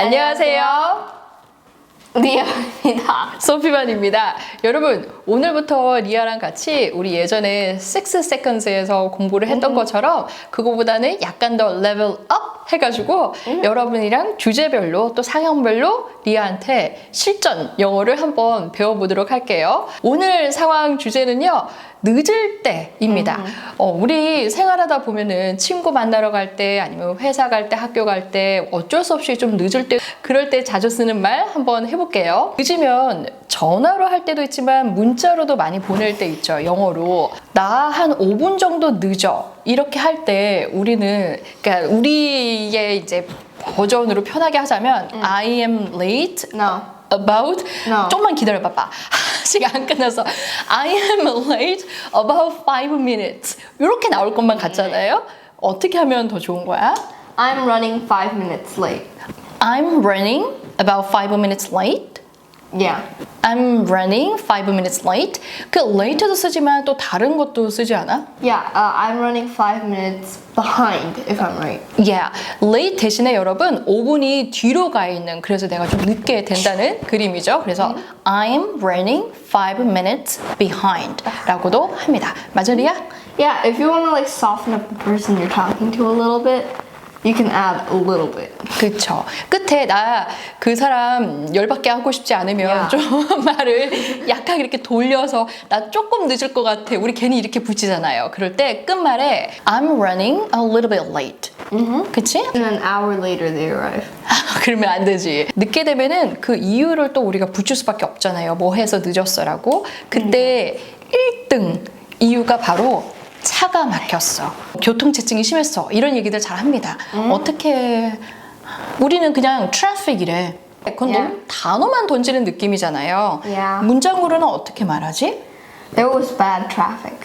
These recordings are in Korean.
안녕하세요. 리아입니다. 소피반입니다. 여러분, 오늘부터 리아랑 같이 우리 예전에 6 seconds에서 공부를 했던 것처럼 그거보다는 약간 더 레벨 업 해가지고 여러분이랑 주제별로 또 상황별로 리아한테 실전 영어를 한번 배워보도록 할게요. 오늘 상황 주제는요. 늦을 때입니다. 어, 우리 생활하다 보면은 친구 만나러 갈 때 아니면 회사 갈 때 학교 갈 때 어쩔 수 없이 좀 늦을 때 그럴 때 자주 쓰는 말 한번 해볼게요. 늦으면 전화로 할 때도 있지만 문자로도 많이 보낼 때 있죠. 영어로 나 한 5분 정도 늦어 이렇게 할 때 우리는 그러니까 우리의 이제 버전으로 편하게 하자면 I am late No. about No. 좀만 기다려 봐봐. 아직 안 끝나서 I am late about five minutes 이렇게 나올 것만 같잖아요. 어떻게 하면 더 좋은 거야? I'm running five minutes late. I'm running about five minutes late. Yeah. I'm running five minutes late. 그 late도 쓰지만 또 다른 것도 쓰지 않아? Yeah, uh, I'm running five minutes behind, if I'm right. Yeah, late 대신에 여러분 5분이 뒤로 가 있는 그래서 내가 좀 늦게 된다는 그림이죠. 그래서 I'm running five minutes behind라고도 합니다. 맞아 리아? Yeah, if you want to like soften up the person you're talking to a little bit, you can add a little bit. 그쵸. 끝에 나 그 사람 열받게 하고 싶지 않으면 야. 좀 말을 약하게 이렇게 돌려서 나 조금 늦을 것 같아. 우리 괜히 이렇게 붙이잖아요. 그럴 때 끝말에 I'm running a little bit late. 그치? And an hour later they arrive. 그러면 안 되지. 늦게 되면은 그 이유를 또 우리가 붙일 수밖에 없잖아요. 뭐 해서 늦었어라고. 그때 1등 이유가 바로 차가 막혔어. 교통체증이 심했어. 이런 얘기들 잘 합니다. 어떻게 우리는 그냥 트래픽이래. 그건 Yeah. 너무 단어만 던지는 느낌이잖아요. Yeah. 문장으로는 어떻게 말하지? There was bad traffic.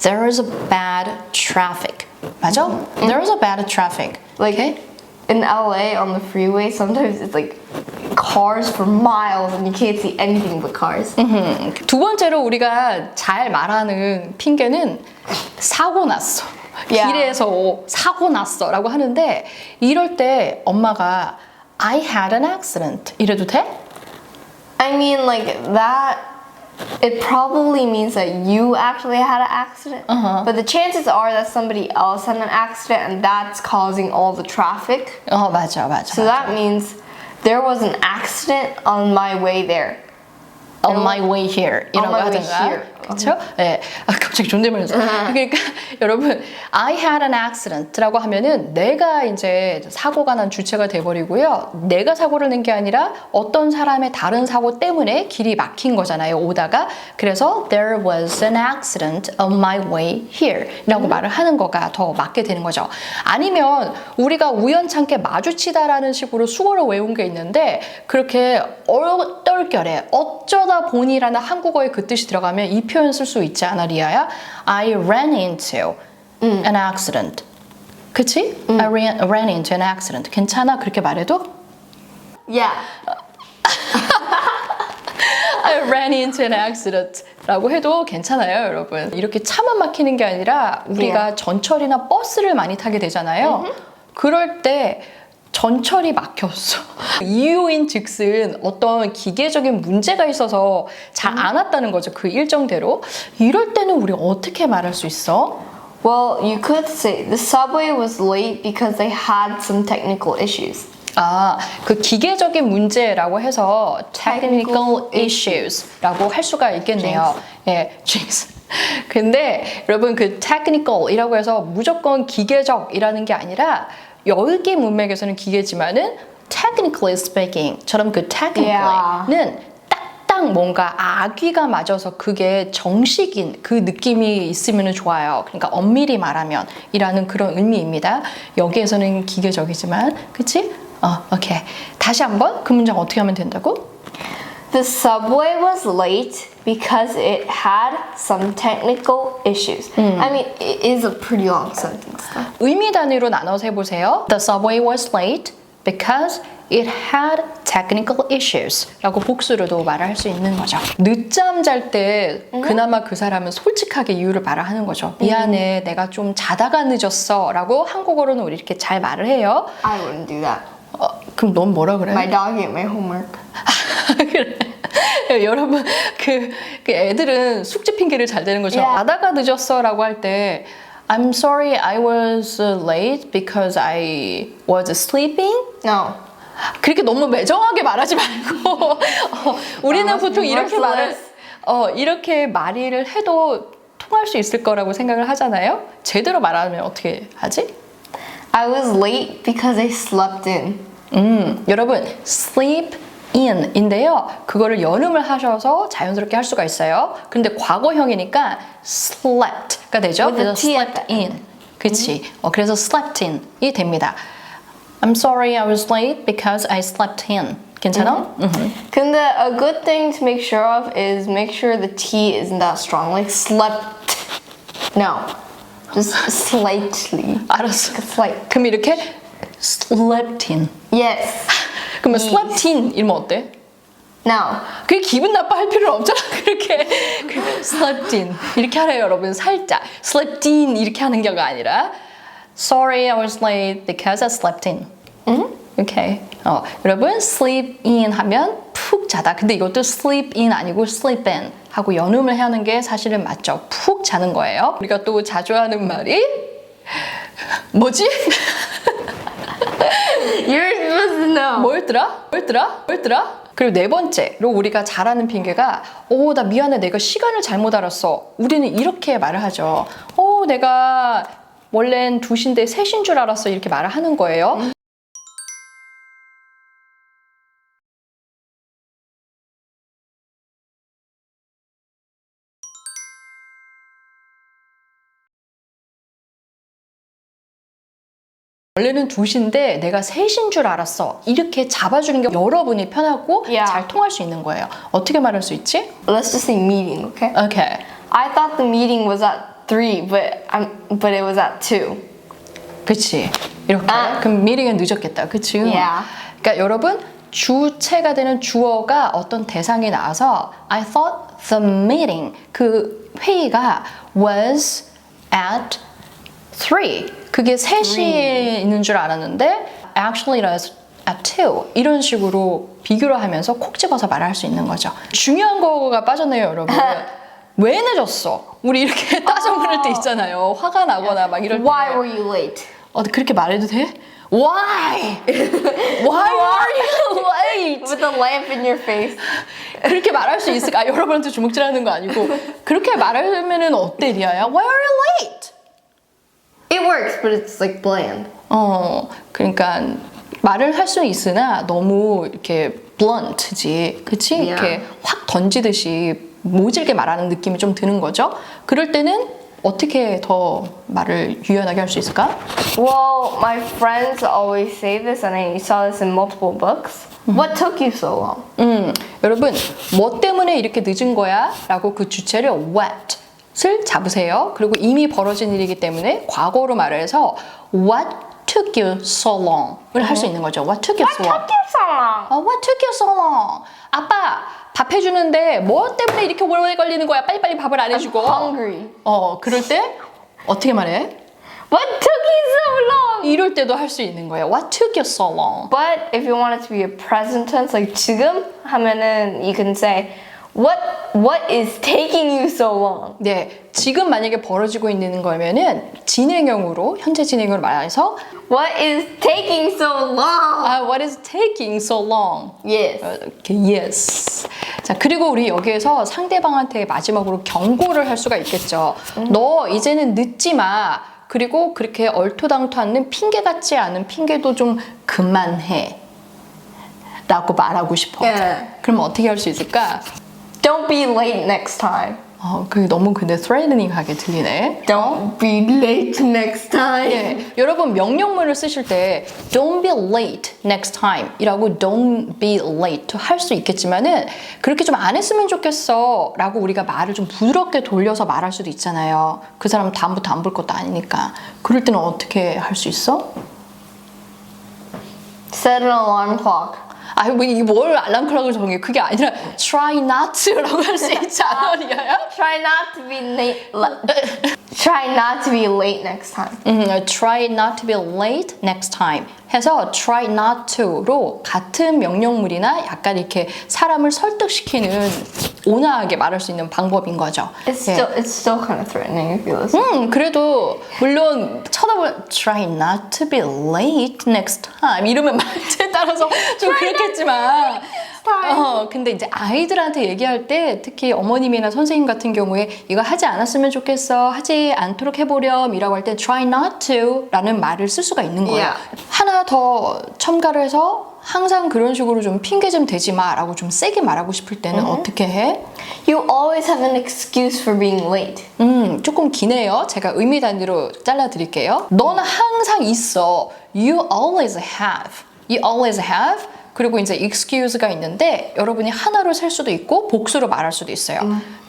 There is a bad traffic. 맞아? There is a bad traffic. Like Okay? in LA on the freeway, sometimes it's like cars for miles and you can't see anything but cars. 두 번째로 우리가 잘 말하는 핑계는 사고 났어. 야. 길에서 사고 났어라고 하는데 이럴 때 엄마가 I had an accident 이래도 돼? I mean, like that. It probably means that you actually had an accident, Uh-huh. but the chances are that somebody else had an accident and that's causing all the traffic. 어 맞아 맞아. So that means there was an accident on my way there. On my way here my way 하든가 here. 그렇죠? 네. 아, 갑자기 존댓말을 써. 그러니까 여러분 I had an accident라고 하면은 내가 이제 사고가 난 주체가 돼버리고요. 내가 사고를 낸 게 아니라 어떤 사람의 다른 사고 때문에 길이 막힌 거잖아요. 오다가 그래서 there was an accident on my way here라고 말을 하는 거가 더 맞게 되는 거죠. 아니면 우리가 우연찮게 마주치다라는 식으로 수어를 외운 게 있는데 그렇게 얼떨결에 어쩌다 보니라는 한국어의 그 뜻이 들어가면 이 표현 쓸 수 있지 않아 리아야? I ran into an accident. 그치? I ran, ran into an accident. 괜찮아? 그렇게 말해도? Yeah. I ran into an accident 라고 해도 괜찮아요, 여러분. 이렇게 차만 막히는 게 아니라 우리가 Yeah. 전철이나 버스를 많이 타게 되잖아요. 그럴 때 전철이 막혔어. 이유인 즉슨 어떤 기계적인 문제가 있어서 잘 안 왔다는 거죠. 그 일정대로. 이럴 때는 우리 어떻게 말할 수 있어? Well, you could say the subway was late because they had some technical issues. 아, 그 기계적인 문제라고 해서 technical issues라고 할 수가 있겠네요. 예, jinx. 근데 여러분 그 technical이라고 해서 무조건 기계적이라는 게 아니라 여기 문맥에서는 기계지만은 technically speaking처럼 그 technically는 딱딱 뭔가 아귀가 맞아서 그게 정식인 그 느낌이 있으면 좋아요. 그러니까 엄밀히 말하면 이라는 그런 의미입니다. 여기에서는 기계적이지만, 그치? 어, 오케이. 다시 한번 그 문장 어떻게 하면 된다고? The subway was late because it had some technical issues. I mean, it is a pretty long sentence. 의미 단위로 나눠서 해보세요. The subway was late because it had technical issues 라고 복수로도 말을 할 수 있는 거죠. 늦잠 잘 때 그나마 그 사람은 솔직하게 이유를 말을 하는 거죠. 미안해, 내가 좀 자다가 늦었어 라고 한국어로는 우리 이렇게 잘 말을 해요. I wouldn't do that. 어, 그럼 넌 뭐라 그래? My dog ate my homework. 그래. 여러분 그, 그 애들은 숙제 핑계를 잘 대는 Yeah. 자다가 늦었어라고 할 때 I'm sorry I was late because I was sleeping. No. 그렇게 너무 매정하게 말하지 말고 어, 우리는 아, 보통 이렇게. 말을 어 이렇게 말을 해도 통할 수 있을 거라고 생각을 하잖아요. 제대로 말하면 어떻게 하지? I was late because I slept in. 음, 여러분 sleep in인데요. 그거를 연음을 하셔서 자연스럽게 할 수가 있어요. 근데 과거형이니까 slept가 되죠. 그래서 slept in. 그치. 어, 그래서 slept in이 됩니다. I'm sorry I was late because I slept in. 괜찮아? 음. 근데 a good thing to make sure of is make sure the T isn't that strong. Like slept. No. Just slightly. 알았어. Slight. 그럼 이렇게 slept in. Yes. 그러면 slept in 이러면 어때? Now. 그게 기분 나빠할 필요는 없잖아. 그렇게 그 slept in 이렇게 하래요, 여러분. 살짝 slept in 이렇게 하는 경우가 아니라 sorry I was late because I slept in. 오케이. 어, 여러분 sleep in 하면 푹 자다. 근데 이것도 sleep in 아니고 sleep in 하고 연음을 하는 게 사실은 맞죠. 푹 자는 거예요. 우리가 또 자주 하는 말이 뭐지? You're supposed to know. 뭐였더라? 뭐였더라? 뭐였더라? 그리고 네 번째로 우리가 잘하는 핑계가 오, 나 미안해. 내가 시간을 잘못 알았어. 우리는 이렇게 말을 하죠. 오, 내가 원래는 2시인데 3시인 줄 알았어. 이렇게 말을 하는 거예요. 원래는 2시인데 내가 3시인 줄 알았어. 이렇게 잡아주는 게 여러분이 편하고 Yeah. 잘 통할 수 있는 거예요. 어떻게 말할 수 있지? Let's just say meeting, okay? 오케이. I thought the meeting was at three, but I'm but it was at two. 그치. 이렇게. 아. 그럼 미팅은 늦었겠다. 그치? Yeah. 그러니까 여러분, 주체가 되는 주어가 어떤 대상이 나와서 I thought the meeting, 그 회의가 was at 3. 그게 3시에 있는 줄 알았는데 actually it was at 2. 이런 식으로 비교를 하면서 콕 집어서 말할 수 있는 거죠. 중요한 거가 빠졌네요, 여러분. 왜 늦었어? 우리 이렇게 따져 물을 때 있잖아요. 화가 나거나 막 이럴 때. Why were you late? 어, 그렇게 말해도 돼? Why? Why are you late? With the lamp in your face. 그렇게 말할 수 있을까? 아, 여러분한테 주먹질하는 거 아니고 그렇게 말하면은 어때, 리아야? Why are you late? It works, but it's like bland. 어, 그러니까 말을 할 수 있으나 너무 이렇게 blunt지, 그치? Yeah. 이렇게 확 던지듯이 모질게 말하는 느낌이 좀 드는 거죠. 그럴 때는 어떻게 더 말을 유연하게 할 수 있을까? Well, my friends always say this, and I saw this in multiple books. What took you so long? 음, 여러분, 뭐 때문에 이렇게 늦은 거야? 라고 그 주체를 what 을 잡으세요. 그리고 이미 벌어진 일이기 때문에 과거로 말을 해서 what took you so long을 할 수 있는 거죠. What took you so long? you so long? 어, what took you so long? 아빠, 밥 해주는데 뭐 때문에 이렇게 오래 걸리는 거야? 빨리빨리 밥을 안 해주고. Hungry. 어, 그럴 때 어떻게 말해? What took you so long? 이럴 때도 할 수 있는 거예요. What took you so long? But if you want it to be a present tense, like 지금 하면은 you can say, what what is taking you so long? 네, 지금 만약에 벌어지고 있는 거면은 진행형으로 현재 진행형으로 말해서 What is taking so long? 아, what is taking so long? Yes. 어, 이렇게 yes. 자, 그리고 우리 여기에서 상대방한테 마지막으로 경고를 할 수가 있겠죠. 너 이제는 늦지 마. 그리고 그렇게 얼토당토 않는 핑계 같지 않은 핑계도 좀 그만해. 라고 말하고 싶어. 예. 그럼 어떻게 할 수 있을까? Don't be late next time. 어, 그게 너무 근데 threatening하게 들리네. Don't be late next time. 예, 여러분 명령문을 쓰실 때 don't be late next time 이라고 don't be late 할 수 있겠지만은 그렇게 좀 안 했으면 좋겠어 라고 우리가 말을 좀 부드럽게 돌려서 말할 수도 있잖아요 그 사람 다음부터 안 볼 것도 아니니까 그럴 때는 어떻게 할 수 있어? Set an alarm clock. 아유 뭐 이게 뭘 알람 클락을 정해 그게 아니라 try not to라고 할 수 있지 않아 리아야? Try not to be late. Try not to be late next time. 음, try not to be late next time 해서 try not to로 같은 명령물이나 약간 이렇게 사람을 설득시키는 온화하게 말할 수 있는 방법인 거죠. It's 예. still it's still kind of threatening if you listen. 음, 그래도 물론 쳐다보면 try not to be late next time 이러면 말투에 따라서 좀 그렇겠지만 어, 근데 이제 아이들한테 얘기할 때 특히 어머님이나 선생님 같은 경우에 이거 하지 않았으면 좋겠어 하지 않도록 해보렴이라고 할 때 try not to 라는 말을 쓸 수가 있는 거예요 Yeah. 하나 더 첨가를 해서 항상 그런 식으로 좀 핑계 좀 대지 마라고 좀 세게 말하고 싶을 때는 어떻게 해? You always have an excuse for being late. 음, 조금 기네요. 제가 의미 단위로 잘라 드릴게요. 너는 항상 있어. You always have. You always have. 그리고 이제 excuse가 있는데 여러분이 하나로 셀 수도 있고 복수로 말할 수도 있어요.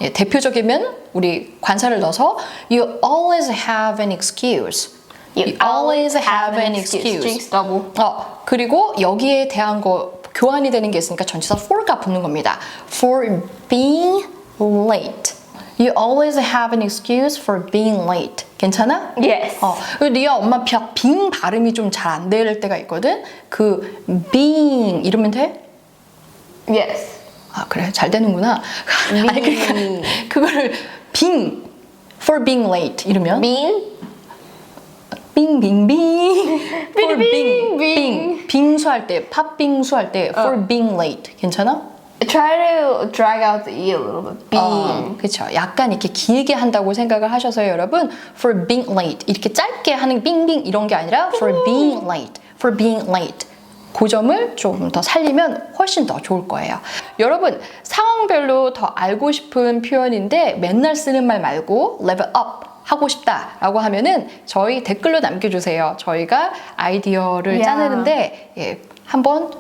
예, 대표적이면 우리 관사를 넣어서 You always have an excuse. You, always have an excuse. Jinx double. 어, 그리고 여기에 대한 거 교환이 되는 게 있으니까 전치사 for가 붙는 겁니다. For being late. You always have an excuse for being late. 괜찮아? Yes. 어, 그리고 리아 엄마 비, 빙 발음이 좀 잘 안 될 때가 있거든. 그 being 이러면 돼? Yes. 아 그래 잘 되는구나. 아니 그러니까 그거를 빙 for being late 이러면 Being. 빙빙빙 for 빙, 빙 빙수할 때 팥빙수 할 때 for being late 괜찮아? Try to drag out the e a little bit. Being. 그렇죠. 약간 이렇게 길게 한다고 생각을 하셔서요, 여러분. For being late 이렇게 짧게 하는 빙빙 이런 게 아니라 for being late, for being late. 그 점을 좀 더 살리면 훨씬 더 좋을 거예요. 여러분 상황별로 더 알고 싶은 표현인데 맨날 쓰는 말 말고 level up 하고 싶다라고 하면은 저희 댓글로 남겨주세요. 저희가 아이디어를 야. 짜내는데 예, 한번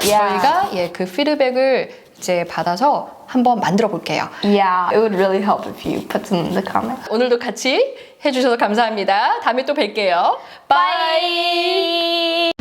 저희가 예, 그 피드백을 이제 받아서 한번 만들어 볼게요. Yeah, it would really help if you put some in the comments. 오늘도 같이 해주셔서 감사합니다. 다음에 또 뵐게요. Bye.